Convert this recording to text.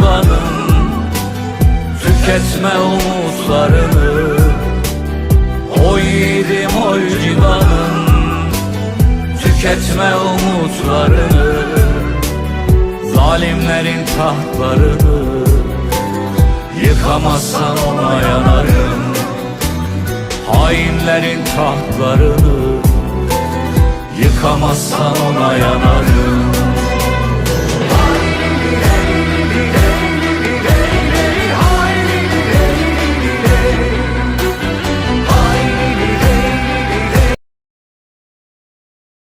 oy civanım Tüketme umutlarını. Oy yiğidim oy civanım Tüketme umutlarını. Zalimlerin tahtlarını Yıkamazsan ona yanarım. Hainlerin tahtlarını Yıkamazsan ona yanarım